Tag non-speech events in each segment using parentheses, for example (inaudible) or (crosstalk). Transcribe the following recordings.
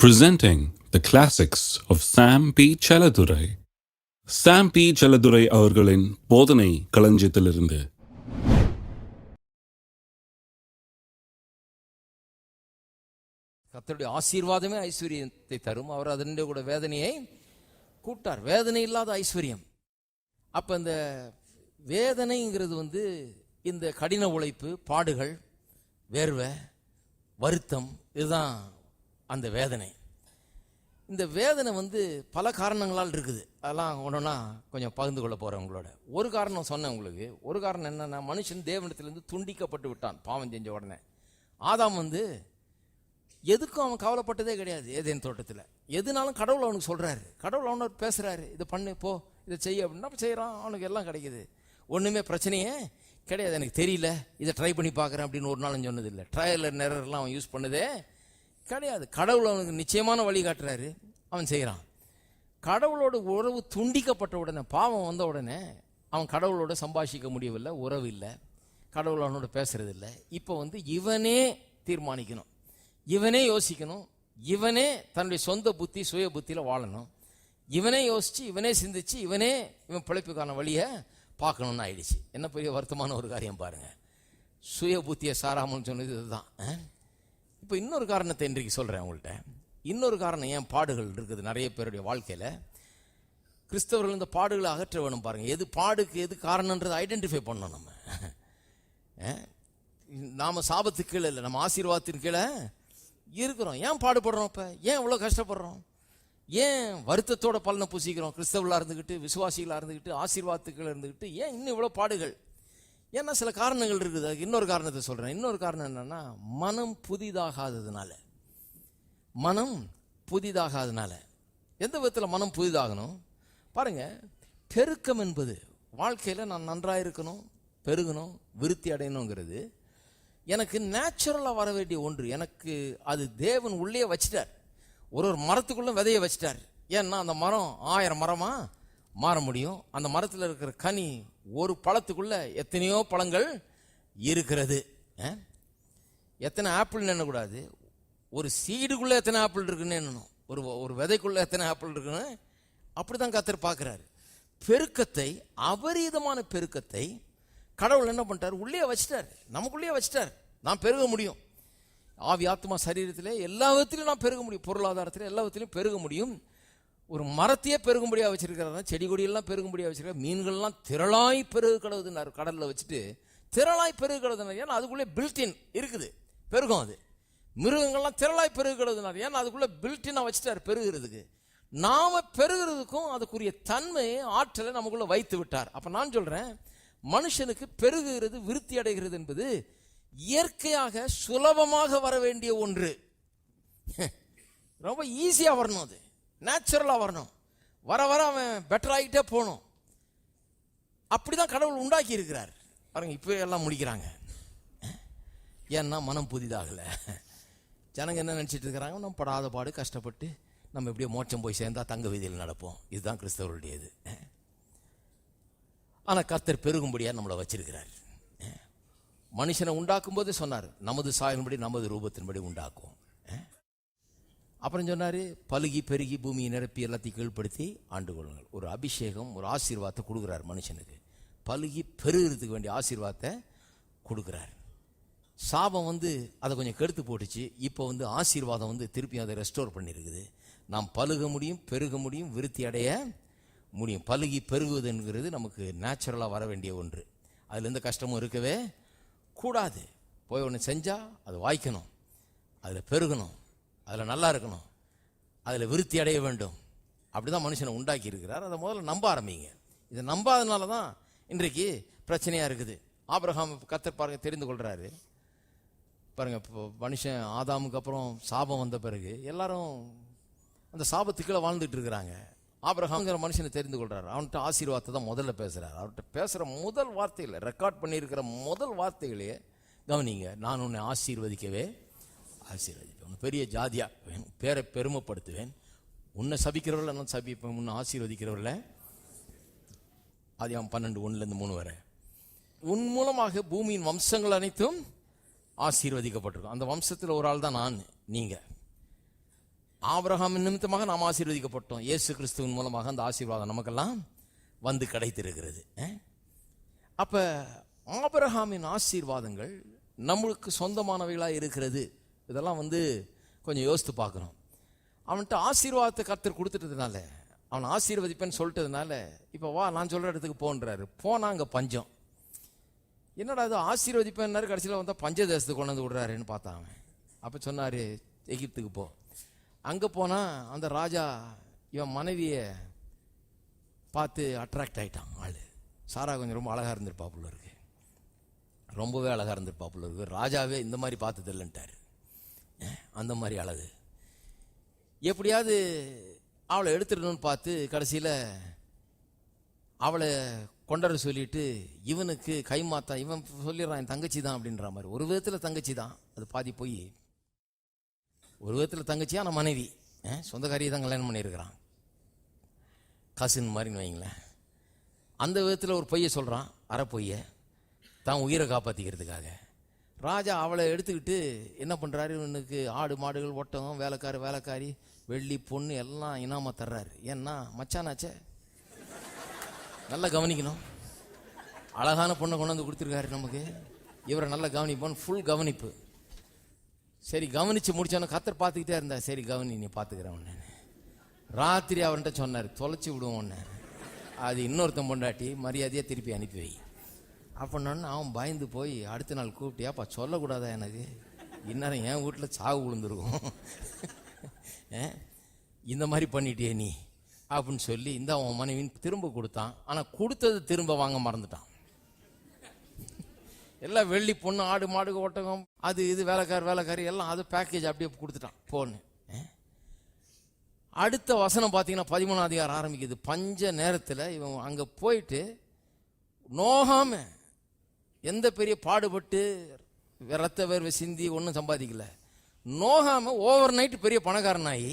presenting the classics of Sam P. Chaladurai. Sam P. Chaladurai அவர்களின் போதனை களஞ்சியத்திலிருந்து கத்தருடைய ஆசீர்வாதமே ஐஸ்வர்யத்தை தரும் அவர் அதனுடைய கூட வேதனையை கூட்டார் வேதனை இல்லாத ஐஸ்வர்யம் அப்ப இந்த வேதனைங்கிறது வந்து இந்த கடின உழைப்பு பாடுகள் வேர்வை வருத்தம் இதுதான் அந்த வேதனை. இந்த வேதனை வந்து பல காரணங்களால் இருக்குது. அதெல்லாம் ஒன்றுனா கொஞ்சம் பகிர்ந்து கொள்ள போகிறேன் உங்களோட. ஒரு காரணம் சொன்னேன் உங்களுக்கு. ஒரு காரணம் என்னென்னா மனுஷன் தேவனத்திலேருந்து துண்டிக்கப்பட்டு விட்டான் பாவம் செஞ்ச உடனே. ஆதாம் வந்து எதுக்கும் அவன் கவலைப்பட்டதே கிடையாது ஏதேன் தோட்டத்தில். எதுனாலும் கடவுள் அவனுக்கு சொல்கிறாரு கடவுள் அவனவர் பேசுகிறாரு இதை பண்ணு போ இதை செய்ய அப்படின்னா. செய்கிறான் அவனுக்கு எல்லாம் கிடைக்குது. ஒன்றுமே பிரச்சனையே கிடையாது. எனக்கு தெரியல. இதை ட்ரை பண்ணி பார்க்குறேன் அப்படின்னு ஒரு நாளும் சொன்னதில்லை. ட்ரையல் நிறர்லாம் அவன் யூஸ் பண்ணதே கிடையாது. கடவுள் அவனுக்கு நிச்சயமான வழி காட்டுறாரு. அவன் செய்கிறான் கடவுளோட உறவு துண்டிக்கப்பட்ட உடனே பாவம் வந்த உடனே அவன் கடவுளோட சம்பாஷிக்க முடியவில்லை உறவு இல்லை. கடவுள் அவனோட பேசுறது இல்லை. இப்போ வந்து இவனே தீர்மானிக்கணும். இவனே யோசிக்கணும். இவனே தன்னுடைய சொந்த புத்தி சுய புத்தியில் வாழணும். இவனே யோசித்து இவனே சிந்திச்சு இவனே இவன் பிழைப்புக்கான வழியை பார்க்கணும்னு ஆயிடுச்சு. என்ன பெரிய வருத்தமான ஒரு காரியம் பாருங்கள் சுய புத்தியை சாராமல்னு சொன்னது இதுதான். ஆ? இப்போ இன்னொரு காரணத்தை இன்றைக்கு சொல்கிறேன் உங்கள்கிட்ட இன்னொரு காரணம் ஏன் பாடுகள் இருக்குது நிறைய பேருடைய வாழ்க்கையில்? கிறிஸ்தவர்கள் இந்த பாடுகளை அகற்ற வேணும் பாருங்கள் எது பாடுக்கு எது காரணன்றது ஐடென்டிஃபை பண்ணணும் நம்ம. (laughs) நாம் நாம சாபத்துக்கு கீழே இல்லை நம்ம ஆசீர்வாதத்தின் கீழே இருக்கிறோம். ஏன் பாடுபடுறோம் இப்போ? ஏன் இவ்வளோ கஷ்டப்படுறோம்? ஏன் வருத்தத்தோட பலனை பூசிக்கிறோம்? கிறிஸ்தவர்களாக இருந்துக்கிட்டு விசுவாசிகளாக இருந்துக்கிட்டு ஆசீர்வாதத்துக்கள் இருந்துக்கிட்டு ஏன் இன்னும் இவ்வளோ பாடுகள்? ஏன்னா சில காரணங்கள் இருக்குது. அதுக்கு இன்னொரு காரணத்தை சொல்கிறேன் இன்னொரு காரணம் என்னென்னா மனம் புதிதாகாததுனால. மனம் புதிதாகாதனால எந்த விதத்தில் மனம் புதிதாகணும்? பாருங்கள் பெருக்கம் என்பது வாழ்க்கையில் நான் நன்றாக இருக்கணும் பெருகணும் விருத்தி அடையணுங்கிறது எனக்கு நேச்சுரலாக வர வேண்டிய ஒன்று. எனக்கு அது தேவன் உள்ளே வச்சிட்டார். ஒரு ஒரு மரத்துக்குள்ளே விதைய வச்சிட்டார். ஏன்னா அந்த மரம் ஆயிரம் மரமாக மாற முடியும். அந்த மரத்தில் இருக்கிற கனி ஒரு பழத்துக்குள்ள எத்தனையோ பழங்கள் இருக்கிறது. எத்தனை ஆப்பிள்னு எண்ணக்கூடாது ஒரு சீடுக்குள்ள எத்தனை ஆப்பிள் இருக்குன்னு எண்ணணும் ஒரு ஒரு விதைக்குள்ள எத்தனை ஆப்பிள் இருக்குன்னு அப்படிதான் கத்தர் பார்க்குறாரு. பெருக்கத்தை அபரீதமான பெருக்கத்தை கடவுள் என்ன பண்ணிட்டார்? உள்ளே வச்சிட்டார். நமக்குள்ளேயே வச்சிட்டார். நான் பெருக முடியும். ஆவி ஆத்மா சரீரத்தில் எல்லா விதத்திலையும் நான் பெருக முடியும். பொருளாதாரத்தில் எல்லா விதத்திலையும் பெருக முடியும். ஒரு மரத்தையே பெருகும்படியாக வச்சிருக்கிறதா செடி கொடியெல்லாம் பெருகும்படியாக வச்சிருக்காரு மீன்கள்லாம் திரளாய் பெருகு கிடவுதுன்னாரு கடலில் வச்சுட்டு திரளாய் பெருகு கடவுதுனார் ஏன்னா அதுக்குள்ளே பில்டின் இருக்குது. பெருகும் அது. மிருகங்கள்லாம் திரளாய் பெருகு கடவுதுனார் ஏன்னா அதுக்குள்ளே பில்டினாக வச்சுட்டார் பெருகிறதுக்கு. நாம் பெருகிறதுக்கும் அதுக்குரிய தன்மை ஆற்றலை நமக்குள்ளே வைத்து விட்டார். அப்போ நான் சொல்கிறேன் மனுஷனுக்கு பெருகுகிறது விருத்தி அடைகிறது என்பது இயற்கையாக சுலபமாக வர வேண்டிய ஒன்று. (laughs) ரொம்ப ஈஸியாக வரணும் அது. நேச்சுரலாக வரணும். வர வர அவன் பெட்டர் ஆகிட்டே போகணும். அப்படிதான் கடவுள் உண்டாக்கி இருக்கிறார். பாருங்க இப்போ எல்லாம் முடிக்கிறாங்க. ஏன்னா மனம் புதிதாகலை. ஜனங்க என்ன நினச்சிட்டு இருக்கிறாங்க? நம்ம படாத பாடு கஷ்டப்பட்டு நம்ம எப்படியோ மோட்சம் போய் சேர்ந்தால் தங்க வீதியில் நடப்போம். இதுதான் கிறிஸ்தவருடையது. ஆனால் கர்த்தர் பெருகும்படியாக நம்மளை வச்சிருக்கிறார். மனுஷனை உண்டாக்கும் போது சொன்னார் நமது சாயின்படி நமது ரூபத்தின்படி உண்டாக்கும் அப்புறம் சொன்னார் பழுகி பெருகி பூமியை நிரப்பி எல்லாத்தையும் கீழ்ப்படுத்தி ஆண்டு கொள்ளுங்கள். ஒரு அபிஷேகம் ஒரு ஆசீர்வாதத்தை கொடுக்குறார் மனுஷனுக்கு. பழுகி பெருகிறதுக்கு வேண்டிய ஆசீர்வாதத்தை கொடுக்குறார். சாபம் வந்து அதை கொஞ்சம் கெடுத்து போட்டுச்சு. இப்போ வந்து ஆசீர்வாதம் வந்து திருப்பி அதை ரெஸ்டோர் பண்ணியிருக்குது நாம் பழுக முடியும் பெருக முடியும் விருத்தி அடைய முடியும். பழுகி பெருகுவதுங்கிறது நமக்கு நேச்சுரலாக வர வேண்டிய ஒன்று. அதில் எந்த கஷ்டமும் இருக்கவே கூடாது. போய் ஒன்று செஞ்சால் அது வாய்க்கணும். அதில் பெருகணும். அதில் நல்லா இருக்கணும். அதில் விருத்தி அடைய வேண்டும். அப்படி தான் மனுஷனை உண்டாக்கி இருக்கிறார். அதை முதல்ல நம்ப ஆரம்பிங்க. இதை நம்பாதனால தான் இன்றைக்கு பிரச்சனையாக இருக்குது. ஆபிரகாம் கத்தர் பாருங்க தெரிந்து கொள்கிறாரு பாருங்க இப்போ மனுஷன் ஆதாமுக்கு அப்புறம் சாபம் வந்த பிறகு எல்லாரும் அந்த சாபத்துக்குள்ளே வாழ்ந்துட்டு இருக்கிறாங்க. ஆபிரகாம்ங்கிற மனுஷனை தெரிந்து கொள்கிறார் அவன்கிட்ட ஆசீர்வாதத்தை தான் முதல்ல பேசுகிறார் அவர்கிட்ட பேசுகிற முதல் வார்த்தையில் ரெக்கார்ட் பண்ணியிருக்கிற முதல் வார்த்தைகளையே கவனிங்க நான் உன்னை ஆசீர்வதிக்கவே ஆசீர்வதிப்பேன். பெரிய ஜாதியாக வேணும். பேரை பெருமைப்படுத்துவேன். உன்னை சபிக்கிறவர்கள நான் சபிப்பேன். உன்னை ஆசீர்வதிக்கிறவர்கள. அது பன்னெண்டு ஒன்றுலேருந்து மூணு வரை. உன் மூலமாக பூமியின் வம்சங்கள் அனைத்தும் ஆசீர்வதிக்கப்பட்டிருக்கும். அந்த வம்சத்தில் ஒரு ஆள் தான் நான் நீங்கள் ஆபிரகாம் நிமித்தமாக நாம் ஆசீர்வதிக்கப்பட்டோம். இயேசு கிறிஸ்துவின் மூலமாக அந்த ஆசீர்வாதம் நமக்கெல்லாம் வந்து கிடைத்திருக்கிறது. அப்போ ஆபரகாமின் ஆசீர்வாதங்கள் நம்மளுக்கு சொந்தமானவைகளாக இருக்கிறது. இதெல்லாம் வந்து கொஞ்சம் யோசித்து பார்க்கணும். அவன்கிட்ட ஆசீர்வாதத்தை கர்த்தர் கொடுத்துட்டதுனால அவன் ஆசீர்வதிப்பேன்னு சொல்லிட்டதுனால இப்போ வா நான் சொல்கிற இடத்துக்கு போன்றாரு. போனால் அங்கே பஞ்சம். என்னடா இது ஆசீர்வதிப்பேன்னாரு கடைசியில் வந்தால் பஞ்சதேசத்துக்கு கொண்டு வந்து விடுறாருன்னு பார்த்தான் அவன். அப்போ சொன்னார் எகிப்துக்கு போ. அங்கே போனால் அந்த ராஜா இவன் மனைவியை பார்த்து அட்ராக்ட் ஆயிட்டான் ஆள். சாரா கொஞ்சம் ரொம்ப அழகாக இருந்திருப்பாப்புல இருக்கு. ரொம்பவே அழகாக இருந்திருப்பாப்புல இருக்கு. ராஜாவே இந்த மாதிரி பார்த்தது இல்லைன்ட்டாரு அந்த மாதிரி அழகு. எப்படியாவது அவளை எடுத்துடணும்னு பார்த்து கடைசியில் அவளை கொண்டாட சொல்லிட்டு இவனுக்கு கைமாத்தா இவன் சொல்லிடுறான் என் தங்கச்சி தான் அப்படின்ற மாதிரி. ஒரு விதத்தில் தங்கச்சி தான். அது பாதி போய். ஒரு விதத்தில் தங்கச்சியா நான் மனைவி. சொந்தக்காரியை தான் கல்யாணம் பண்ணியிருக்கிறான். கசின் மாதிரின்னு வைங்களேன். அந்த விதத்தில் ஒரு பொய்யை சொல்கிறான் அரை பொய்யை தான் உயிரை காப்பாற்றிக்கிறதுக்காக ராஜா அவளை எடுத்துக்கிட்டு என்ன பண்ணுறாரு இவனுக்கு ஆடு மாடுகள் ஒட்டகம் வேலைக்காரி வேலைக்காரி வெள்ளி பொண்ணு எல்லாம் இனாம தர்றாரு. ஏன்னா மச்சானாச்சே? நல்லா கவனிக்கணும். அழகான பொண்ணை கொண்டு வந்து கொடுத்துருக்காரு நமக்கு. இவரை நல்லா கவனிப்போம். ஃபுல் கவனிப்பு. சரி கவனித்து முடிச்சோன்னே கத்தர் பார்த்துக்கிட்டே இருந்தா சரி கவனி நீ பார்த்துக்கிறேன் உன்னை. ராத்திரி அவன்கிட்ட சொன்னார் தொலைச்சி விடுவோம் உன்னை. அது இன்னொருத்தன் பொண்டாட்டி மரியாதையாக திருப்பி அனுப்பி வை. அப்படின்னோன்னு அவன் பயந்து போய் அடுத்த நாள் கூப்பிட்டியாப்பா சொல்லக்கூடாதா எனக்கு? இன்னும் என் வீட்டில் சாவு விழுந்துருக்கும். (laughs) இந்த மாதிரி பண்ணிட்டியே நீ அப்படின்னு சொல்லி இந்த அவன் மனைவின்னு திரும்ப கொடுத்தான். ஆனால் கொடுத்தது திரும்ப வாங்க மறந்துட்டான். (laughs) எல்லாம் வெள்ளி பொண்ணு ஆடு மாடு ஒட்டகம் அது இது வேலைக்கார் வேலைக்காரி எல்லாம் அது பேக்கேஜ் அப்படியே கொடுத்துட்டான். போன்னு. அடுத்த வசனம் பார்த்தீங்கன்னா பதிமூணாம் அதிகாரம் ஆரம்பிக்குது. பஞ்ச நேரத்தில் இவன் அங்கே போயிட்டு நோகாமல் எந்த பெரிய பாடுபட்டு ரத்த வேர்வை சிந்தி ஒன்றும் சம்பாதிக்கல. நோகாமல் ஓவர் நைட் பெரிய பணக்காரனாகி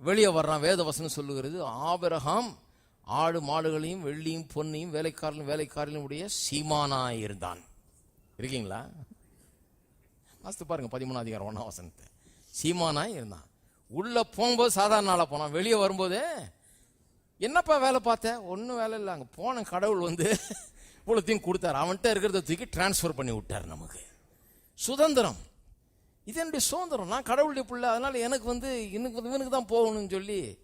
வெளியே வர்றான் வேத வசனம் சொல்லுகிறது ஆபிரகாம் ஆடு மாடுகளையும் வெள்ளியும் பொன்னையும் வேலைக்காரலும் வேலைக்காரலும் உடைய சீமானாக இருந்தான். இருக்கீங்களா? வாசித்து பாருங்க பதிமூணாம் அதிகாரம் ஒன்றாம் வசனத்தை. சீமானாய் இருந்தான். உள்ளே போகும்போது சாதாரண நாளாக போனான். வெளியே வரும்போது என்னப்பா வேலை பார்த்த? ஒன்றும் வேலை இல்லை. அங்கே போன கடவுள் வந்து இவ்வளோத்தையும் கொடுத்தாரு. அவன்கிட்ட இருக்கிறத தூக்கி டிரான்ஸ்ஃபர் பண்ணி விட்டார் நமக்கு. சுதந்திரம். இது என்னுடைய சுதந்திரம். நான் கடவுளுடைய பிள்ளை. அதனால் எனக்கு வந்து எனக்கு இவனுக்கு தான் போகணும்னு சொல்லி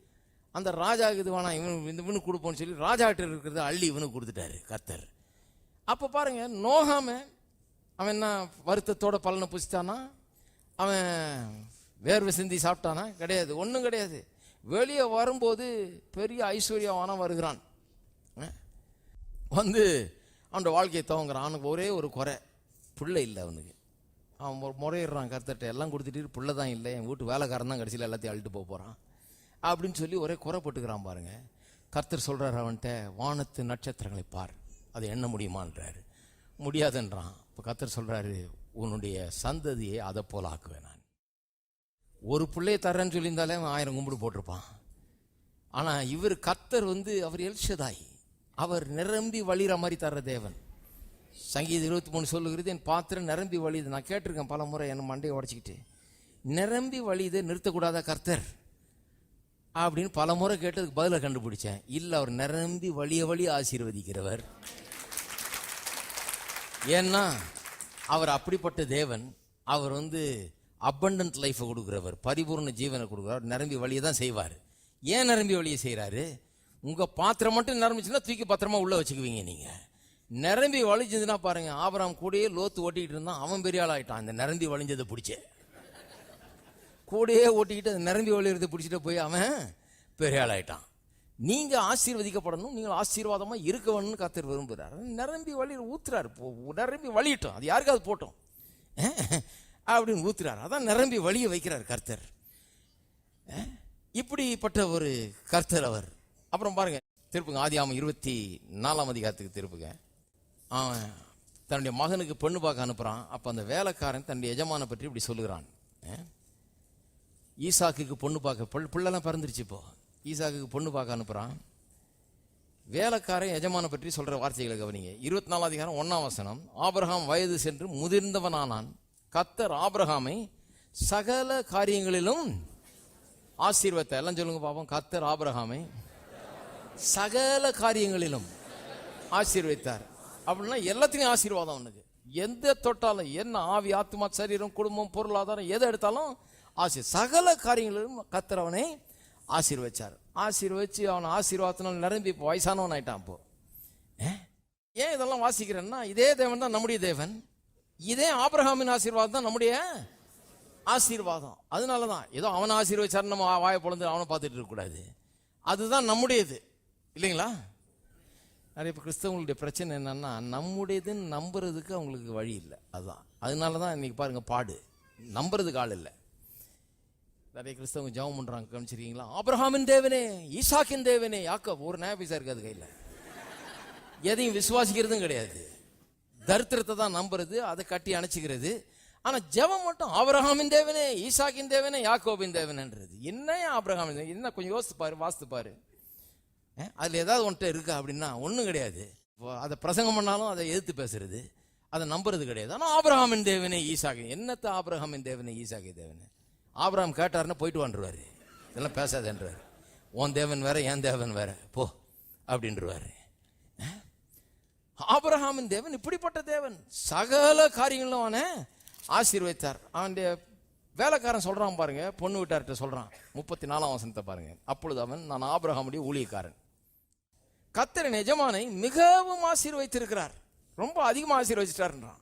அந்த ராஜாவுக்கு இது வேணாம் இவன் இந்த இவனுக்கு கொடுப்போம்னு சொல்லி ராஜாக்கிட்ட இருக்கிறத அள்ளி இவனுக்கு கொடுத்துட்டாரு கர்த்தர். அப்போ பாருங்க நோகாம அவன் என்ன வருத்தத்தோட பலனை புசித்தானா அவன் வேர்வை சிந்தி சாப்பிட்டானா? கிடையாது. ஒன்றும் கிடையாது. வெளியே வரும்போது பெரிய ஐஸ்வர்யவானம் வருகிறான். வந்து அவனோட வாழ்க்கையை துவங்குறான். அவனுக்கு ஒரே ஒரு குறை. பிள்ளை இல்லை அவனுக்கு. அவன் முறையிடுறான் கருத்தட்ட எல்லாம் கொடுத்துட்டு பிள்ளை தான் இல்லை. என் வீட்டு வேலைக்காரன் தான் கடைசியில் எல்லாத்தையும் அழுட்டு போக போகிறான் அப்படின்னு சொல்லி ஒரே குறை போட்டுக்கிறான் பாருங்க. கர்த்தர் சொல்கிறார் அவன்கிட்ட வானத்து நட்சத்திரங்களை பார். அதை எண்ண முடியுமான்றாரு. முடியாதுன்றான். இப்போ கர்த்தர் சொல்கிறாரு உன்னுடைய சந்ததியை அதை போல ஆக்குவேன் நான். ஒரு பிள்ளையை தர்றேன்னு சொல்லியிருந்தாலே அவன் ஆயிரம் கும்பிடு போட்டிருப்பான். ஆனால் இவர் கர்த்தர் வந்து அவர் எல்ஷதாய் அவர் நிரம்பி வழிகிற மாதிரி தர்ற தேவன். சங்கீத இருபத்தி மூணு சொல்லுகிறது என் பாத்திரம் நிரம்பி வழியுது. நான் கேட்டிருக்கேன் பல முறை என் மண்டையை உடச்சிக்கிட்டு. நிரம்பி வழியுது நிறுத்தக்கூடாத கர்த்தர்? அப்படின்னு பல முறை கேட்டதுக்கு பதிலை கண்டுபிடிச்சேன். இல்லை அவர் நிரம்பி வழிய வழி ஆசீர்வதிக்கிறவர். ஏன்னா அவர் அப்படிப்பட்ட தேவன். அவர் வந்து அபண்டன்ட் லைஃப்பை கொடுக்குறவர் பரிபூர்ண ஜீவனை கொடுக்குறவர். நிரம்பி வழியை தான் செய்வார். ஏன் நிரம்பி வழியை செய்கிறாரு உங்கள் பாத்திரம் மட்டும் நிரம்பிச்சுன்னா தூக்கி பத்திரமா உள்ளே வச்சுக்குவீங்க நீங்கள் நிரம்பி வலிஞ்சதுன்னா பாருங்க ஆபராம் கூடயே லோத்து ஓட்டிக்கிட்டு இருந்தான் அவன் பெரிய ஆள் ஆயிட்டான். அந்த நிரம்பி வலிஞ்சதை பிடிச்ச. கூடயே ஓட்டிக்கிட்டு அந்த நிரம்பி வழியிறதை பிடிச்சிட்டு போய் அவன் பெரிய ஆள் ஆயிட்டான். நீங்க ஆசீர்வதிக்கப்படணும் நீங்கள் ஆசீர்வாதமா இருக்க வேணும்னு கத்தர் விரும்புகிறார் நிரம்பி வழி ஊத்துறாரு. போ- நிரம்பி வழியிட்டோம். அது யாருக்காவது போட்டோம். அப்படின்னு ஊத்துறாரு. அதான் நிரம்பி வழியை வைக்கிறார் கர்த்தர். இப்படிப்பட்ட ஒரு கர்த்தர் அவர். அப்புறம் பாருங்க திருப்புங்க ஆதி ஆமாம் இருபத்தி நாலாம் அதிகாரத்துக்கு திருப்புங்க. அவன் தன்னுடைய மகனுக்கு பெண்ணு பார்க்க அனுப்புகிறான் அப்போ அந்த வேலைக்காரன் தன்னுடைய எஜமானை பற்றி இப்படி சொல்லுகிறான். ஈசாக்குக்கு பொண்ணு பார்க்க பிள்- பிள்ளைலாம் பிறந்துருச்சு இப்போ. ஈசாக்குக்கு பொண்ணு பார்க்க அனுப்புகிறான் வேலைக்காரன் எஜமானை பற்றி சொல்கிற வார்த்தைகளை கவனிங்க. இருபத்தி நாலாம் அதிகாரம் ஒன்றாம் வசனம். ஆபிரகாம் வயது சென்று முதிர்ந்தவனானான். கத்தர் ஆபிரகாமை சகல காரியங்களிலும் ஆசீர்வத்தை. எல்லாம் சொல்லுங்க பாப்போம். கத்தர் ஆபிரகாமை சகல காரியங்களிலும் ஆசீர்வதித்தார். அப்படின்னா எல்லாத்தையும் ஆசீர்வாதம் அவனுக்கு எந்த தொட்டாலும் என்ன ஆவி ஆத்மா சரீரம் குடும்பம் பொருளாதாரம் எதை எடுத்தாலும் ஆசி சகல காரியங்களிலும் கத்தர் அவனை ஆசீர்வச்சார். ஆசீர்வச்சு அவனை ஆசீர்வாதத்தினால் நிரம்பி இப்போ வயசானவன் ஆயிட்டான் இப்போ ஏ? ஏன் இதெல்லாம் வாசிக்கிறேன்னா இதே தேவன் தான் நம்முடைய தேவன். இதே ஆபிரகாமின் ஆசீர்வாதம் தான் நம்முடைய ஆசீர்வாதம். அதனால தான் ஏதோ அவனை ஆசீர்வச்சார் நம்ம வாயை பொழுது அவனை பார்த்துட்டு இருக்கக்கூடாது. அதுதான் நம்முடையது. இல்லைங்களா? நிறைய இப்போ கிறிஸ்தவங்களுடைய பிரச்சனை என்னன்னா நம்முடையதுன்னு நம்புறதுக்கு அவங்களுக்கு வழி இல்லை. அதுதான். அதனால தான் இன்னைக்கு பாருங்க பாடு. நம்புறதுக்கு ஆள் இல்லை. நிறைய கிறிஸ்தவங்க ஜெபம் பண்ணுறாங்க கவனிச்சிருக்கீங்களா? ஆப்ரஹாமின் தேவனே ஈசாக்கின் தேவனே யாக்க ஒரு நயா பைசா இருக்காது கையில். எதையும் விசுவாசிக்கிறதும் கிடையாது. தரித்திரத்தை தான் நம்புறது அதை கட்டி அணைச்சிக்கிறது. ஆனால் ஜெபம் மட்டும் ஆபிரகாமின் தேவனே ஈசாக்கின் தேவனே யாக்கோபின் தேவனன்றது. என்ன ஆபிரகாமின் என்ன கொஞ்சம் யோசித்து பாரு வாசித்து பாரு. அதில் ஏதாவது ஒன்ட்ட இருக்கா அப்படின்னா ஒன்றும் கிடையாது. அதை பிரசங்கம் பண்ணாலும் அதை எதிர்த்து பேசுறது. அதை நம்புறது கிடையாது. ஆனால் ஆபிரகாமின் தேவனே ஈசாகி. என்னத்த ஆபிரகாமின் தேவனே ஈசாகி தேவனே? ஆபிரகாம் கேட்டாருன்னு போயிட்டு வந்துருவாரு இதெல்லாம் பேசாதேன்றாரு உன் தேவன் வேற என் தேவன் வேற. போ அப்படின்றவாரு. ஆபிரகாமின் தேவன் இப்படிப்பட்ட தேவன். சகல காரியங்களும் அவனை ஆசீர்வதித்தார். அவனுடைய வேலைக்காரன் சொல்கிறான் பாருங்க பொண்ணு வீட்டார்கிட்ட சொல்கிறான் முப்பத்தி நாலாம் வசனத்தை பாருங்க. அப்பொழுது அவன் நான் ஆபிரகாமுடைய ஊழியக்காரன். கத்தரின் எஜமானை மிகவும் ஆசீர்வைத்திருக்கிறார் ரொம்ப அதிகமாக ஆசீர்வதிச்சிட்டாருன்றான்.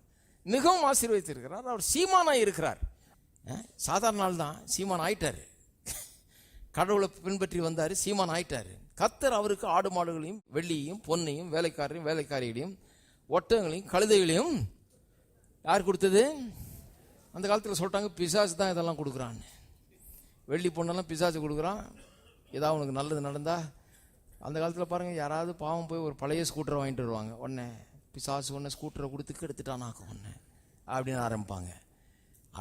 மிகவும் ஆசீர்வதித்திருக்கிறார். அவர் சீமானாக இருக்கிறார். சாதாரண நாள் தான். சீமான் ஆயிட்டார். கடவுளை பின்பற்றி வந்தார். சீமான் ஆயிட்டார். கத்தர் அவருக்கு ஆடு மாடுகளையும் வெள்ளியையும் பொன்னையும் வேலைக்காரரையும் வேலைக்காரிகளையும் ஒட்டகங்களையும் கழுதைகளையும் யார் கொடுத்தது? அந்த காலத்தில் சொல்லிட்டாங்க பிசாசு தான் இதெல்லாம் கொடுக்குறான்னு. வெள்ளி பொண்ணெல்லாம் பிசாசு கொடுக்குறான். ஏதாவது உனக்கு நல்லது நடந்தால் அந்த காலத்தில் பாருங்கள் யாராவது பாவம் போய் ஒரு பழைய ஸ்கூட்டரை வாங்கிட்டு வருவாங்க. உடனே பிசாசு உடனே ஸ்கூட்டரை கொடுத்து கெடுத்துட்டானாக்கும் ஒன்று அப்படின்னு ஆரம்பிப்பாங்க.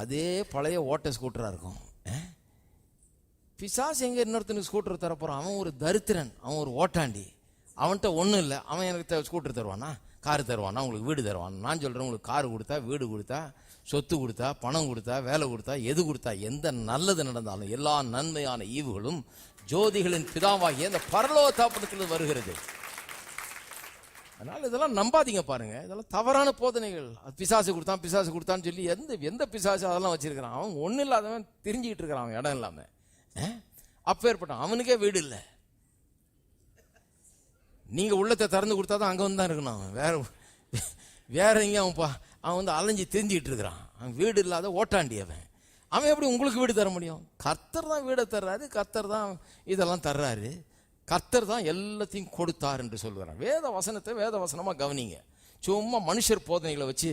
அதே பழைய ஓட்ட ஸ்கூட்டராக இருக்கும். பிசாஸ் பிசாசு இன்னொருத்தனுக்கு ஸ்கூட்டர் தரப்போகிறான் அவன் ஒரு தரித்திரன் அவன் ஒரு ஓட்டாண்டி. அவன்கிட்ட ஒன்றும் இல்லை. அவன் எனக்கு ஸ்கூட்டர் தருவானா? கார் தருவானா? உங்களுக்கு வீடு தருவான்? நான் சொல்கிறேன் உங்களுக்கு கார் கொடுத்தா வீடு கொடுத்தா சொத்து கொடுத்தா பணம் கொடுத்தா வேலை கொடுத்தா எது கொடுத்தா எந்த நல்லது நடந்தாலும் எல்லா நன்மையான ஈவுகளும் ஜோதிகளின் பிதாவாகிய அந்த பரலோக தாப்பனத்தில் வருகிறது. அதனால் இதெல்லாம் நம்பாதீங்க பாருங்க. இதெல்லாம் தவறான போதனைகள். அது பிசாசு கொடுத்தான் பிசாசு கொடுத்தான்னு சொல்லி எந்த எந்த பிசாசு அதெல்லாம் வச்சிருக்கிறான்? அவன் ஒன்றும் இல்லாதவன் தெரிஞ்சுக்கிட்டு இருக்கிறான் அவன் இடம் இல்லாமல் அப்போ ஏற்பட்டான் அவனுக்கே வீடு இல்லை. நீங்கள் உள்ளத்தை திறந்து கொடுத்தா தான் வந்து தான் இருக்கணும் அவன். வேற வேற எங்கேயும் அவன் பா அவன் வந்து அலைஞ்சு தெரிஞ்சுக்கிட்டு இருக்கிறான். அவன் வீடு இல்லாத ஓட்டாண்டி அவன். அவன் எப்படி உங்களுக்கு வீடு தர முடியும்? கர்த்தர் தான் வீடை தர்றாரு கர்த்தர் தான் இதெல்லாம் தர்றாரு. கர்த்தர் தான் எல்லாத்தையும் கொடுத்தார் என்று சொல்கிறான் வேத வசனத்தை வேத வசனமாக கவனிங்க. சும்மா மனுஷர் போதனைகளை வச்சு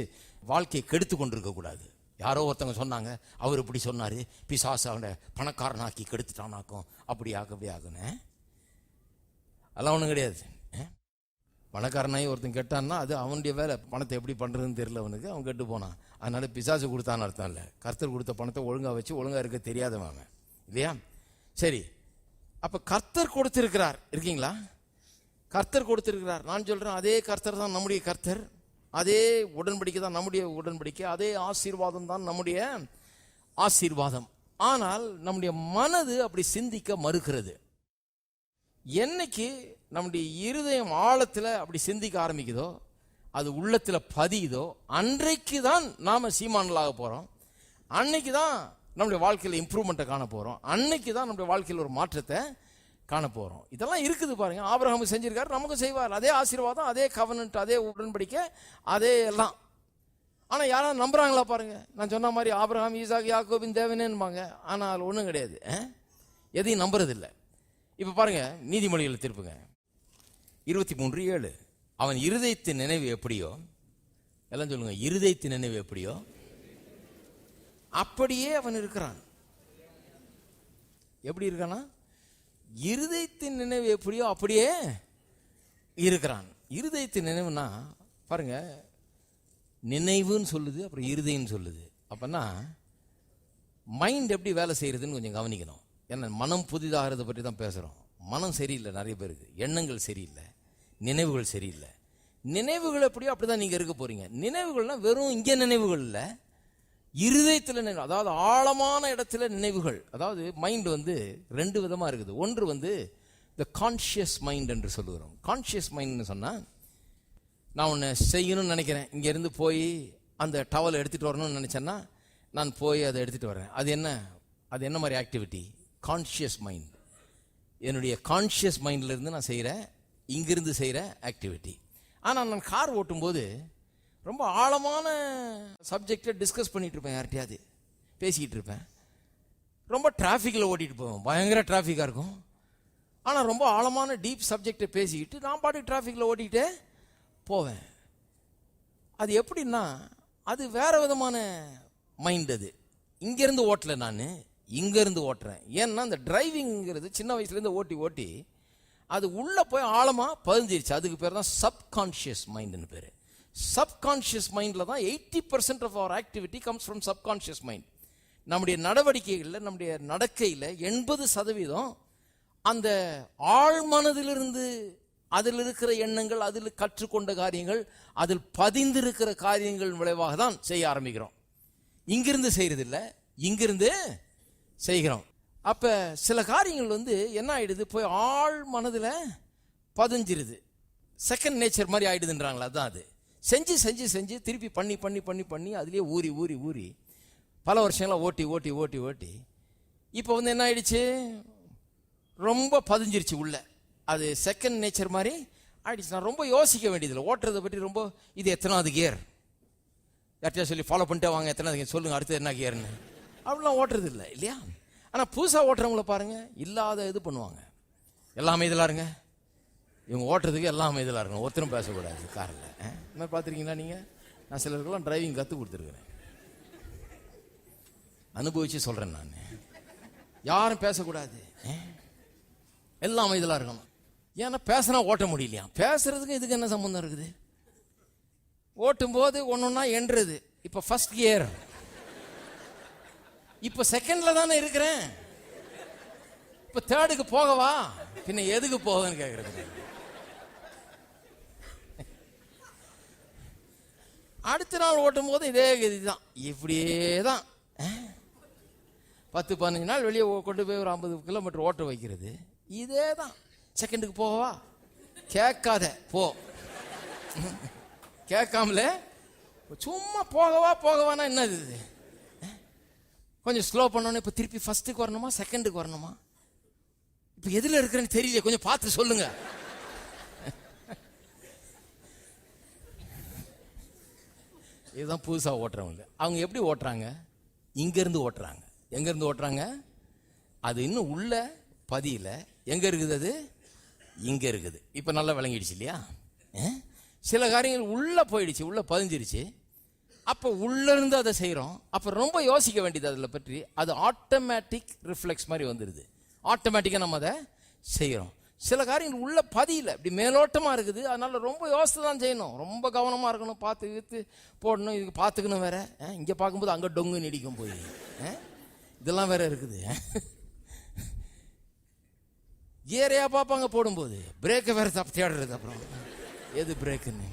வாழ்க்கையை கெடுத்து கொண்டிருக்கக்கூடாது யாரோ ஒருத்தவங்க சொன்னாங்க அவர் இப்படி சொன்னார் பிசாசு அவனை பணக்காரனாக்கி கெடுத்துட்டானாக்கும் அப்படி ஆக அப்படி ஆகுன்னு அதெல்லாம் ஒன்றும் கிடையாது. பணக்காரனாகி ஒருத்தன் கெட்டான்னா அது அவனுடைய வேலை. பணத்தை எப்படி பண்ணுறதுன்னு தெரியல அவனுக்கு. அவன் கெட்டு போனான். அதனால பிசாசு கொடுத்தான்னு அர்த்தம் இல்லை. கர்த்தர் கொடுத்த பணத்தை ஒழுங்காக வச்சு ஒழுங்காக இருக்க தெரியாதவன் இல்லையா? சரி. அப்போ கர்த்தர் கொடுத்துருக்கிறார். இருக்கீங்களா? கர்த்தர் கொடுத்துருக்கிறார். நான் சொல்கிறேன் அதே கர்த்தர் தான் நம்முடைய கர்த்தர். அதே உடன்படிக்கை தான் நம்முடைய உடன்படிக்கை. அதே ஆசீர்வாதம் தான் நம்முடைய ஆசீர்வாதம். ஆனால் நம்முடைய மனது அப்படி சிந்திக்க மறுக்கிறது. என்னைக்கு நம்முடைய இருதயம் ஆழத்தில் அப்படி சிந்திக்க ஆரம்பிக்குதோ அது உள்ளத்தில் பதியுதோ அன்றைக்கு தான் நாம் சீமானலாக போகிறோம் அன்னைக்கு தான் நம்முடைய வாழ்க்கையில் இம்ப்ரூவ்மெண்ட்டை காண போகிறோம் அன்னைக்கு தான் நம்முடைய வாழ்க்கையில் ஒரு மாற்றத்தை காண போகிறோம் இதெல்லாம் இருக்குது பாருங்கள் ஆபரகம் செஞ்சிருக்காரு நமக்கும் செய்வார். அதே ஆசீர்வாதம் அதே கவனன்ட் அதே உடன்படிக்கை அதே எல்லாம். ஆனால் யாராவது நம்புகிறாங்களா பாருங்கள் நான் சொன்ன மாதிரி ஆபரகம் ஈசாக் யாக்கோபின் தேவனேன்பாங்க. ஆனால் ஒன்றும் கிடையாது எதையும் நம்புறதில்லை. இப்போ பாருங்க நீதிமொழிகளை திருப்புங்க. இருபத்தி மூன்று ஏழு. அவன் இருதயத்தின் நினைவு எப்படியோ எல்லாம் சொல்லுங்க இருதயத்தின் நினைவு எப்படியோ அப்படியே அவன் இருக்கிறான். எப்படி இருக்கானா? இருதயத்தின் நினைவு எப்படியோ அப்படியே இருக்கிறான். இருதயத்தின் நினைவுனா பாருங்க நினைவுன்னு சொல்லுது அப்புறம் இருதயம்னு சொல்லுது. அப்பன்னா மைண்ட் எப்படி வேலை செய்யறதுன்னு கொஞ்சம் கவனிக்கணும். ஏன்னா மனம் புதிதாகிறத பற்றி தான் பேசுகிறோம் மனம் சரியில்லை நிறைய பேருக்கு. எண்ணங்கள் சரியில்லை. நினைவுகள் சரியில்லை. நினைவுகள் எப்படியோ அப்படிதான் நீங்க நீங்கள் இருக்க போறீங்க. நினைவுகள்னா வெறும் இங்கே நினைவுகள் இல்லை இருதயத்தில் நினைவு அதாவது ஆழமான இடத்துல நினைவுகள். அதாவது மைண்ட் வந்து ரெண்டு விதமா இருக்குது. ஒன்று வந்து த கான்ஷியஸ் மைண்ட் என்று சொல்லுகிறோம். கான்ஷியஸ் மைண்ட்னு சொன்னா நான் ஒன்று செய்யணும்னு நினைக்கிறேன். இங்கேருந்து போய் அந்த டவல் எடுத்துகிட்டு வரணும்னு நினச்சேன்னா நான் போய் அதை எடுத்துகிட்டு வரேன். அது என்ன? அது என்ன மாதிரி ஆக்டிவிட்டி கான்ஷியஸ் மைண்ட் என்னுடைய கான்ஷியஸ் மைண்ட்லேருந்து நான் செய்கிறேன் இங்கிருந்து செய்கிற ஆக்டிவிட்டி ஆனால் நான் கார் ஓட்டும்போது ரொம்ப ஆழமான சப்ஜெக்டை டிஸ்கஸ் பண்ணிகிட்டு இருப்பேன் யார்கிட்டயாவது. பேசிக்கிட்டு இருப்பேன். ரொம்ப டிராஃபிக்கில் ஓட்டிகிட்டு போவேன். பயங்கர டிராஃபிக்காக இருக்கும். ஆனால் ரொம்ப ஆழமான டீப் சப்ஜெக்டை பேசிக்கிட்டு நான் பாட்டுக்கு டிராஃபிக்கில் ஓட்டிக்கிட்டே போவேன். அது எப்படின்னா அது வேறு விதமான மைண்ட் அது. இங்கேருந்து ஓட்டலை நான் இங்கேருந்து ஓட்டுறேன். ஏன்னா அந்த டிரைவிங்கிறது சின்ன வயசுலேருந்து ஓட்டி ஓட்டி அது உள்ளே போய் ஆழமாக பதிஞ்சிருச்சு. அதுக்கு பேர் தான் சப்கான்ஷியஸ் மைண்டுன்னு பேர். சப்கான்ஷியஸ் மைண்டில் தான் eighty percent of our activity comes from subconscious mind நம்முடைய நடவடிக்கைகளில் நம்முடைய நடக்கையில் எண்பது சதவீதம் அந்த ஆழ்மனதிலிருந்து அதில் இருக்கிற எண்ணங்கள் அதில் கற்றுக்கொண்ட காரியங்கள் அதில் பதிந்திருக்கிற காரியங்கள் விளைவாக தான் செய்ய ஆரம்பிக்கிறோம். இங்கிருந்து செய்கிறதில்ல இங்கிருந்து செய்கிறோம். அப்ப சில காரியங்கள் வந்து என்ன ஆயிடுது? போய் ஆழ் மனதில் பதிஞ்சிருது. செகண்ட் நேச்சர் மாதிரி ஆயிடுதுன்றாங்களா அதான் அது. செஞ்சு செஞ்சு செஞ்சு திருப்பி பண்ணி பண்ணி பண்ணி பண்ணி அதுலேயே ஊறி ஊறி ஊறி பல வருஷங்களாக ஓட்டி ஓட்டி ஓட்டி ஓட்டி இப்போ வந்து என்ன ஆயிடுச்சு? ரொம்ப பதிஞ்சிருச்சு உள்ள. அது செகண்ட் நேச்சர் மாதிரி ஆயிடுச்சு. நான் ரொம்ப யோசிக்க வேண்டியதில்லை. ஓட்டுறதை பற்றி ரொம்ப இது எத்தனாவது கியர் யார்ட்டையா சொல்லி ஃபாலோ பண்ணிட்டே வாங்க எத்தனாவது கியர் சொல்லுங்க அடுத்து என்ன கியர்னு அப்படிலாம் ஓட்டுறது இல்லை இல்லையா? ஆனால் புதுசாக ஓட்டுறவங்கள பாருங்க இல்லாத இது பண்ணுவாங்க. எல்லாமே இதெல்லாம் இருங்க. இவங்க ஓட்டுறதுக்கு எல்லாமே இதெல்லாம் இருக்கணும் ஒருத்தரும் பேசக்கூடாது காரில். இந்த மாதிரி பார்த்துருக்கீங்களா நீங்கள் நான் சிலருக்கெல்லாம் டிரைவிங் கற்றுக் கொடுத்துருக்குறேன். அனுபவிச்சு சொல்கிறேன் நான். யாரும் பேசக்கூடாது எல்லாம் அமைதலாக இருக்கணும். ஏன்னா பேசினா ஓட்ட முடியலையா? பேசுறதுக்கு இதுக்கு என்ன சம்மந்தம் இருக்குது? ஓட்டும் போது ஒன்று ஒன்றா என்றது. இப்போ ஃபஸ்ட் கியர் இப்போ செகண்ட்ல தானே இருக்கிறேன். இப்போ தேர்டுக்கு போகவா? பின்ன எதுக்கு போகன்னு கேட்கறது அடுத்த நாள் ஓட்டும் போது இதே கதி தான் இப்படியே தான் பத்து பதினஞ்சு நாள் வெளியே கொண்டு போய் ஒரு ஐம்பது கிலோமீட்டர் ஓட்ட வைக்கிறது. இதே தான் செகண்டுக்கு போகவா? கேட்காத. போ. கேட்காமல. சும்மா போகவா போகவானா என்னது இது? கொஞ்சம் ஸ்லோ பண்ணோன்னே இப்போ திருப்பி ஃபர்ஸ்ட்டுக்கு வரணுமா செகண்டுக்கு வரணுமா? இப்போ எதில் இருக்கிறேன்னு தெரியல கொஞ்சம் பார்த்து சொல்லுங்க. இதுதான் புதுசாக ஓட்டுறவங்க. அவங்க எப்படி ஓட்டுறாங்க? இங்கேருந்து ஓட்டுறாங்க. எங்கேருந்து ஓட்டுறாங்க? அது இன்னும் உள்ள பதியில். எங்கே இருக்குது அது? இங்கே இருக்குது. இப்போ நல்லா விளங்கிடுச்சு இல்லையா? சில காரியங்கள் உள்ளே போயிடுச்சு உள்ளே பதிஞ்சிருச்சு. அப்போ உள்ளேருந்து அதை செய்கிறோம் அப்போ ரொம்ப யோசிக்க வேண்டியது அதில் பற்றி அது ஆட்டோமேட்டிக் ரிஃப்ளெக்ஸ் மாதிரி வந்துடுது ஆட்டோமேட்டிக்காக நம்ம அதை செய்கிறோம் சில காரியங்கள் உள்ள பதியில் இப்படி மேலோட்டமாக இருக்குது. அதனால ரொம்ப யோசித்து தான் செய்யணும். ரொம்ப கவனமாக இருக்கணும் பார்த்து இழுத்து போடணும் இதுக்கு பார்த்துக்கணும் வேற. இங்கே பார்க்கும்போது அங்கே டொங்கு நீடிக்கும் போய். இதெல்லாம் வேற இருக்குது. ஏரியா பார்ப்பாங்க போடும்போது. பிரேக்கை வேற தப்பு தேடுறது அப்புறம். எது பிரேக்குன்னு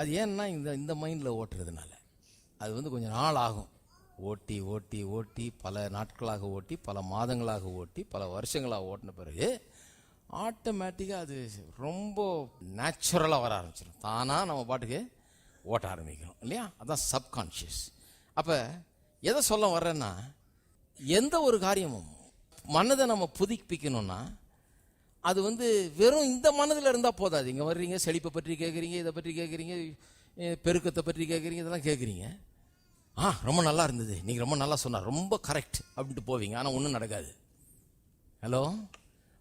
அது ஏன்னா இந்த இந்த மைண்டில் ஓட்டுறதுனால. அது வந்து கொஞ்சம் நாள் ஆகும். ஓட்டி ஓட்டி ஓட்டி பல நாட்களாக ஓட்டி பல மாதங்களாக ஓட்டி பல வருஷங்களாக ஓட்டின பிறகு ஆட்டோமேட்டிக்காக அது ரொம்ப நேச்சுரலாக வர ஆரம்பிச்சிடும் தானாக நம்ம பாட்டுக்கு ஓட்ட ஆரம்பிக்கிறோம் இல்லையா? அதான் சப்கான்ஷியஸ் அப்போ எதை சொல்ல வர்றேன்னா எந்த ஒரு காரியமும் மனதை நம்ம புதுப்பிக்கணும்னா அது வந்து வெறும் இந்த மனதில் இருந்தால் போதாது. இங்கே வர்றீங்க செழிப்பை பற்றி கேட்குறீங்க இதை பற்றி கேட்குறீங்க பெருக்கத்தை பற்றி கேட்குறீங்க இதெல்லாம் கேட்குறீங்க ஆ ரொம்ப நல்லா இருந்தது. நீங்கள் ரொம்ப நல்லா சொன்னார். ரொம்ப கரெக்ட் அப்படின்ட்டு போவீங்க. ஆனால் ஒன்றும் நடக்காது. ஹலோ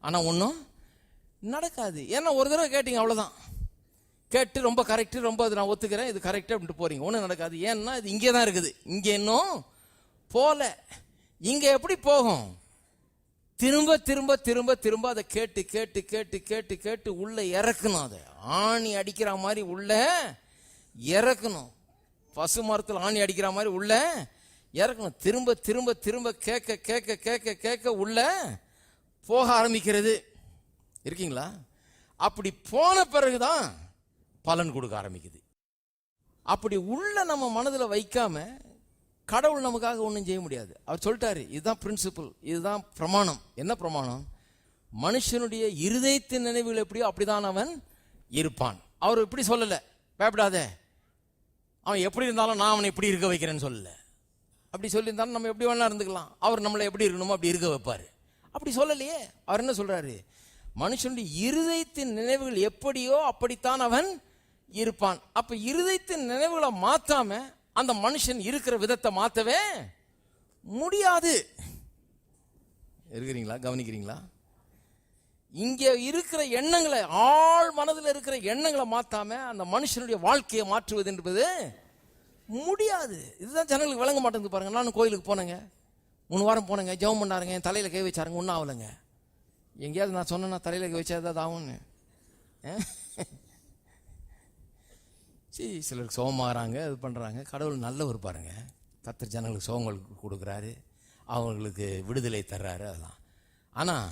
ஆனால் ஒன்றும் நடக்காது. ஏன்னா ஒரு தடவை கேட்டீங்க அவ்வளோதான் கேட்டு ரொம்ப கரெக்டு ரொம்ப அது நான் ஒத்துக்கிறேன் இது கரெக்டு அப்படின்ட்டு போறீங்க. ஒன்றும் நடக்காது. ஏன்னா இது இங்கே தான் இருக்குது. இங்கே இன்னும் போகல இங்கே எப்படி போகும்? திரும்ப திரும்ப திரும்ப திரும்ப அதை கேட்டு கேட்டு கேட்டு கேட்டு கேட்டு உள்ள இறக்கணும் அதை. ஆணி அடிக்கிற மாதிரி உள்ள இறக்கணும். பசு மரத்தில் ஆணி அடிக்கிற மாதிரி உள்ள இறக்கணும். திரும்ப திரும்ப திரும்ப கேட்க கேட்க கேட்க கேட்க உள்ள போக ஆரம்பிக்கிறது. இருக்கீங்களா? அப்படி போன பிறகுதான் பலன் கொடுக்க ஆரம்பிக்குது. அப்படி உள்ள நம்ம மனதில் வைக்காம கடவுள் நமக்காக ஒன்றும் செய்ய முடியாது. அவர் சொல்லிட்டாரு இதுதான் பிரின்சிபல் இதுதான் பிரமாணம். என்ன பிரமாணம்? மனுஷனுடைய இருதயத்தின் நினைவுகள் எப்படியோ அப்படிதான் அவன் இருப்பான். அவர் இப்படி சொல்லலை பயப்படாதே. அவன் எப்படி இருந்தாலும் நான் அவனை இப்படி இருக்க வைக்கிறேன்னு சொல்லலை. அப்படி சொல்லியிருந்தாலும் நம்ம எப்படி வேணா இருந்துக்கலாம். அவர் நம்மளை எப்படி இருக்கணுமோ அப்படி இருக்க வைப்பார். அப்படி சொல்லலையே. அவர் என்ன சொல்கிறாரு மனுஷனுடைய இருதயத்தின் நினைவுகள் எப்படியோ அப்படித்தான் அவன் இருப்பான். அப்போ இருதயத்தின் நினைவுகளை மாற்றாமல் அந்த மனுஷன் இருக்கிற விதத்தை மாற்றவே முடியாது. இருக்கிறீங்களா? கவனிக்கிறீங்களா? இங்கே இருக்கிற எண்ணங்களை ஆழ் மனதில் இருக்கிற எண்ணங்களை மாற்றாம அந்த மனுஷனுடைய வாழ்க்கையை மாற்றுவது என்பது முடியாது. இதுதான் ஜனங்களுக்கு விளங்க மாட்டேங்குது பாருங்க. நானும் கோயிலுக்கு போனேங்க. மூணு வாரம் போனேங்க. ஜெபம் பண்ணாருங்க. என் தலையில் கை வச்சாருங்க. ஒன்றும் ஆகலைங்க எங்கேயாவது நான் சொன்னேன்னா தலையில் கை வச்சா ஏதாவது ஆகும்னு. ஆ? சரி சிலருக்கு சோகமாகறாங்க இது பண்ணுறாங்க கடவுள் நல்லவர் பாருங்கள் கத்தர் ஜனங்களுக்கு சோகங்களுக்கு கொடுக்குறாரு. அவங்களுக்கு விடுதலை தர்றாரு அதெல்லாம். ஆனால்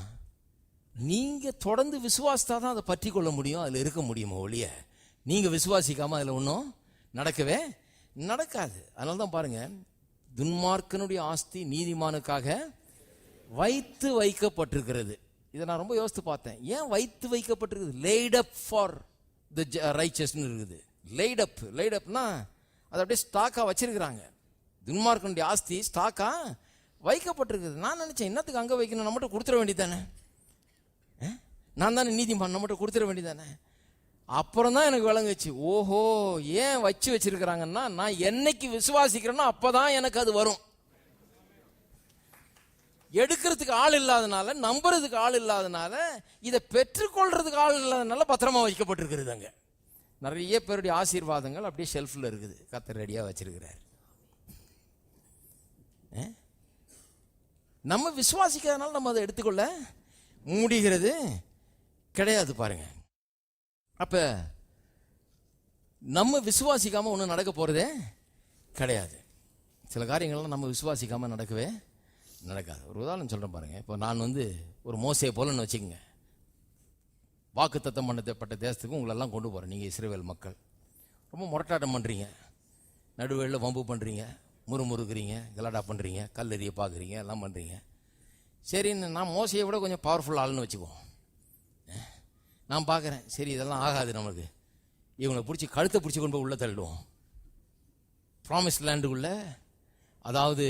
நீங்கள் தொடர்ந்து விசுவாசித்தா தான் அதை பற்றி கொள்ள முடியும் அதில் இருக்க முடியுமோ ஒழிய. நீங்கள் விசுவாசிக்காமல் அதில் ஒன்றும் நடக்கவே நடக்காது. அதனால தான் பாருங்கள் துன்மார்க்கனுடைய ஆஸ்தி நீதிமானுக்காக வைத்து வைக்கப்பட்டிருக்கிறது. இதை நான் ரொம்ப யோசித்து பார்த்தேன். ஏன் வைத்து வைக்கப்பட்டிருக்குது? லேட் அப் ஃபார் த ரைச்சஸ்னு இருக்குது. லைடப் அப் அப்னா அதை அப்படியே ஸ்டாக்காக வச்சிருக்கிறாங்க. துன்மார்க்கனுடைய ஆஸ்தி ஸ்டாக்காக வைக்கப்பட்டிருக்குது. நான் நினச்சேன் என்னத்துக்கு அங்கே வைக்கணும்? நம்மகிட்ட கொடுத்துட வேண்டியதானே நான் தானே நீதிமான் நம்மகிட்ட கொடுத்துட வேண்டியதானே அப்புறம் தான் எனக்கு விளங்குச்சு. ஓஹோ ஏன் வச்சு வச்சிருக்கிறாங்கன்னா நான் என்னைக்கு விசுவாசிக்கிறேனோ அப்போ தான் எனக்கு அது வரும். எடுக்கிறதுக்கு ஆள் இல்லாதனால நம்புறதுக்கு ஆள் இல்லாதனால இதை பெற்றுக்கொள்றதுக்கு ஆள் இல்லாதனால பத்திரமா வைக்கப்பட்டிருக்கிறது அங்கே. நிறைய பேருடைய ஆசீர்வாதங்கள் அப்படியே ஷெல்ஃபில் இருக்குது. கத்தர் ரெடியாக வச்சிருக்கிறார். ஆ? நம்ம விசுவாசிக்கிறதுனால நம்ம அதை எடுத்துக்கொள்ள முடிகிறது கிடையாது பாருங்க. அப்ப நம்ம விசுவாசிக்காம ஒன்றும் நடக்க போறதே கிடையாது. சில காரியங்கள்லாம் நம்ம விசுவாசிக்காம நடக்கவே நடக்காது. ஒரு உதாரணம் சொல்கிறேன் பாருங்க. இப்போ நான் வந்து ஒரு மோசையை போலன்னு வச்சுக்கோங்க. வாக்கு தத்தம் பண்ணப்பட்ட தேசத்துக்கு உங்களெல்லாம் கொண்டு போகிறேன் நீங்கள் இஸ்ரேவேல் மக்கள். ரொம்ப முரட்டாட்டம் பண்ணுறீங்க நடுவேளில் வம்பு பண்ணுறீங்க முறுமுறுக்கிறீங்க. கலாடா பண்ணுறீங்க கல்லெறிய பார்க்குறீங்க. எல்லாம் பண்ணுறீங்க சரின்னு நான் மோசையை விட கொஞ்சம் பவர்ஃபுல் ஆளுன்னு வச்சுக்குவோம் நான் பார்க்குறேன். சரி இதெல்லாம் ஆகாது நம்மளுக்கு. இவங்களை பிடிச்சி கழுத்தை பிடிச்சி கொண்டு போய் உள்ளே தள்ளிடுவோம். ப்ராமிஸ் லேண்டுக்குள்ளே அதாவது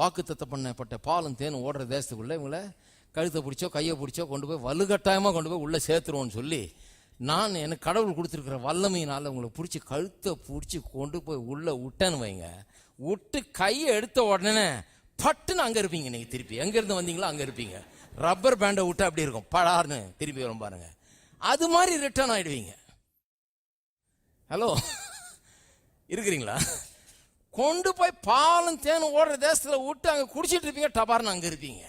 வாக்குத்தத்தம் பண்ணப்பட்ட பாலும் தேனும் ஓடுற தேசத்துக்குள்ளே இவங்களை கழுத்தை பிடிச்சோ கையை பிடிச்சோ கொண்டு போய் வலுக்கட்டாயமாக கொண்டு போய் உள்ளே சேர்த்துருவோன்னு சொல்லி நான் எனக்கு கடவுள் கொடுத்துருக்குற வல்லமையினால் உங்களை பிடிச்சி கழுத்தை பிடிச்சி கொண்டு போய் உள்ளே விட்டேன்னு வைங்க. விட்டு கையை எடுத்த உடனே பட்டுன்னு அங்கே இருப்பீங்க நீங்கள் திருப்பி. எங்கேருந்து வந்தீங்களோ அங்கே இருப்பீங்க. ரப்பர் பேண்டை விட்டு அப்படி இருக்கும். படார்னு திருப்பி வரும் பாருங்க. அது மாதிரி ரிட்டர்ன் ஆயிடுவீங்க. ஹலோ இருக்கிறீங்களா? கொண்டு போய் பாலும் தேனும் ஓடுற தேசத்தில் விட்டு அங்கே குடிச்சிட்டு இருப்பீங்க டபார்னு அங்கே இருப்பீங்க.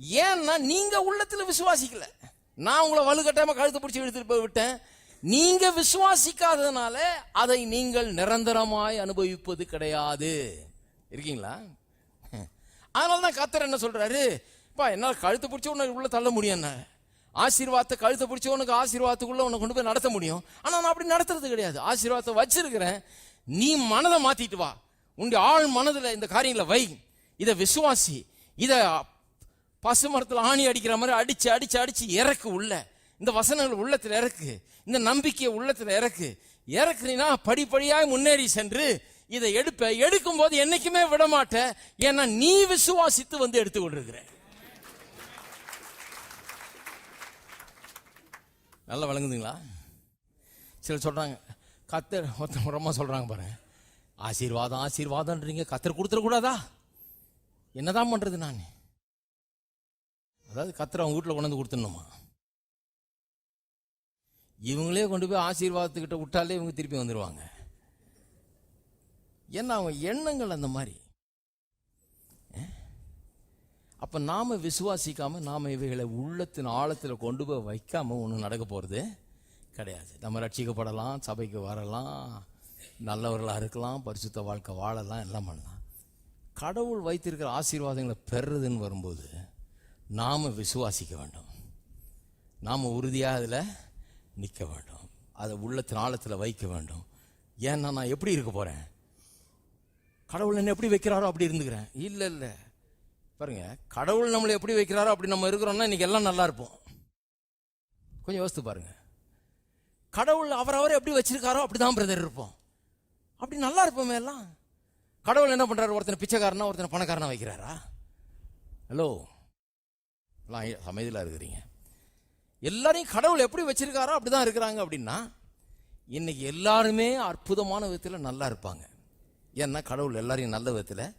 ஏன்னா நீங்க உள்ளத்துல விசுவாசிக்கல. நான் உங்களை வலுக்கட்டாம கழுத்து பிடிச்சி எடுத்துட்டு போய் விட்டேன். நீங்க விசுவாசிக்காததுனால அதை நீங்கள் நிரந்தரமாய் அனுபவிப்பது கிடையாது. இருக்கீங்களா? அதனால தான் கத்தர் என்ன சொல்றாரு? பா என்னால் கழுத்து பிடிச்ச உன்னை உள்ள தள்ள முடியும் என்ன? ஆசீர்வாதத்தை கழுத்தை பிடிச்ச உனக்கு ஆசீர்வாதத்துக்குள்ள உன்னை கொண்டு போய் நடத்த முடியும். ஆனால் நான் அப்படி நடத்துறது கிடையாது. ஆசீர்வாதத்தை வச்சிருக்கிறேன். நீ மனதை மாத்திட்டு வா. உன்னுடைய ஆழ் மனதில் இந்த காரியங்களை வை. இதை விசுவாசி. இதை பசு மரத்தில் ஆணி அடிக்கிற மாதிரி அடிச்சு அடிச்சு அடிச்சு இறக்கு உள்ள. இந்த வசனங்கள் உள்ளத்தில் இறக்கு. இந்த நம்பிக்கையை உள்ளத்தில் இறக்கு. இறக்குறீன்னா படிப்படியாக முன்னேறி சென்று இதை எடுப்ப. எடுக்கும் போது என்னைக்குமே விட மாட்டேன். ஏன்னா நீ விசுவாசித்து வந்து எடுத்துக்கொண்டிருக்கிற நல்லா வழங்குதுங்களா சிலர் சொல்றாங்க கத்தர் ஒருத்தன் ரொம்ப சொல்றாங்க பாருங்க ஆசீர்வாதம் ஆசீர்வாதம்ன்றீங்க. கத்தர் கொடுத்துடக்கூடாதா? என்னதான் பண்றது நான்? அதாவது கத்திர அவங்க வீட்டில் கொண்டு வந்து கொடுத்துடணுமா? இவங்களே கொண்டு போய் ஆசீர்வாதத்துக்கிட்ட விட்டாலே இவங்க திருப்பி வந்துடுவாங்க ஏன்னா அவங்க எண்ணங்கள் அந்த மாதிரி. அப்போ நாம் விசுவாசிக்காமல் நாம் இவைகளை உள்ளத்தின் ஆழத்தில் கொண்டு போய் வைக்காமல் ஒன்றும் நடக்க போகிறது கிடையாது. நம்ம ரட்சிக்கப்படலாம் சபைக்கு வரலாம் நல்லவர்களாக இருக்கலாம் பரிசுத்த வாழ்க்கை வாழலாம் எல்லாம் பண்ணலாம். கடவுள் வைத்திருக்கிற ஆசீர்வாதங்களை பெறுறதுன்னு வரும்போது நாம் விசுவாசிக்க வேண்டும். நாம் உறுதியாக அதில் நிற்க வேண்டும். அதை உள்ளத்தின் ஆழத்தில் வைக்க வேண்டும். ஏன்னா நான் எப்படி இருக்க போகிறேன் கடவுள் என்ன எப்படி வைக்கிறாரோ அப்படி இருந்துக்கிறேன். இல்லை இல்லை. பாருங்க கடவுள் நம்மளை எப்படி வைக்கிறாரோ அப்படி நம்ம இருக்கிறோம்னா இன்றைக்கி எல்லாம் நல்லா இருப்போம். கொஞ்சம் யோசித்து பாருங்க. கடவுள் அவரவர் எப்படி வச்சிருக்காரோ அப்படிதான் பிரதர் இருப்போம். அப்படி நல்லா இருப்போமே எல்லாம். கடவுள் என்ன பண்ணுறாரு ஒருத்தனை பிச்சைக்காரனா ஒருத்தனை பணக்காரனா வைக்கிறாரா? ஹலோ அமைதியில் இருக்கிறீங்க. எல்லாரையும் கடவுள் எப்படி வச்சிருக்காரோ அப்படிதான் இருக்கிறாங்க அப்படின்னா இன்னைக்கு எல்லாருமே அற்புதமான விதத்தில் நல்லா இருப்பாங்க. ஏன்னா கடவுள் எல்லாரையும் நல்ல விதத்தில்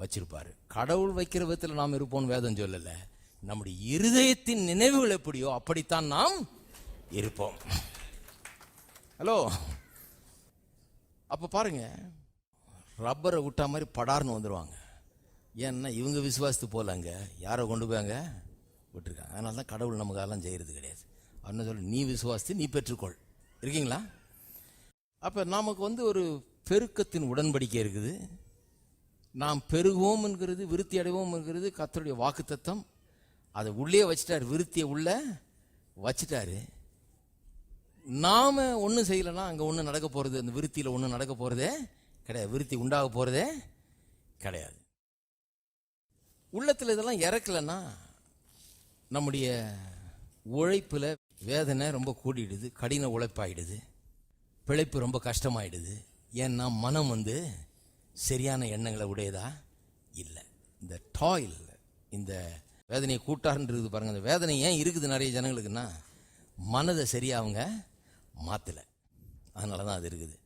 வச்சிருப்பார். கடவுள் வைக்கிற விதத்தில் நாம் இருப்போம்னு வேதம் சொல்லலை. நம்முடைய இருதயத்தின் நினைவுகள் எப்படியோ அப்படித்தான் நாம் இருப்போம். ஹலோ. அப்போ பாருங்க ரப்பரை விட்டா மாதிரி படார்னு வந்துடுவாங்க ஏன்னா இவங்க விசுவாசத்து போகலாங்க. யாரை கொண்டு போயாங்க விட்டுருக்காங்க. அதனால தான் கடவுள் நமக்கு அதெல்லாம் செய்கிறது கிடையாது. என்ன சொல்லு நீ விசுவாசித்து நீ பெற்றுக்கொள். இருக்கீங்களா? அப்போ நமக்கு வந்து ஒரு பெருக்கத்தின் உடன்படிக்கை இருக்குது. நாம் பெருகுவோம் என்கிறது விருத்தி அடைவோம் என்கிறது வாக்கு வாக்குத்தத்தம். அதை உள்ளே வச்சிட்டாரு விருத்தியை உள்ள வச்சிட்டாரு. நாம ஒன்றும் செய்யலைன்னா அங்கே ஒன்றும் நடக்க போகிறது அந்த விருத்தியில் ஒன்றும் நடக்க போகிறதே கிடையாது. விருத்தி உண்டாக போகிறதே கிடையாது. உள்ளத்தில் இதெல்லாம் இறக்கலைன்னா நம்முடைய உழைப்பில் வேதனை ரொம்ப கூடிடுது கடின உழைப்பாயிடுது பிழைப்பு ரொம்ப கஷ்டமாயிடுது. ஏன்னா மனம் வந்து சரியான எண்ணங்களை உடையதா இல்லை. இந்த டாயில் இந்த வேதனையை கூட்டாருன்றது பாருங்க இந்த வேதனை ஏன் இருக்குது நிறைய ஜனங்களுக்குன்னா மனதை சரியாக அவங்க மாற்றலை அதனால தான் அது இருக்குது.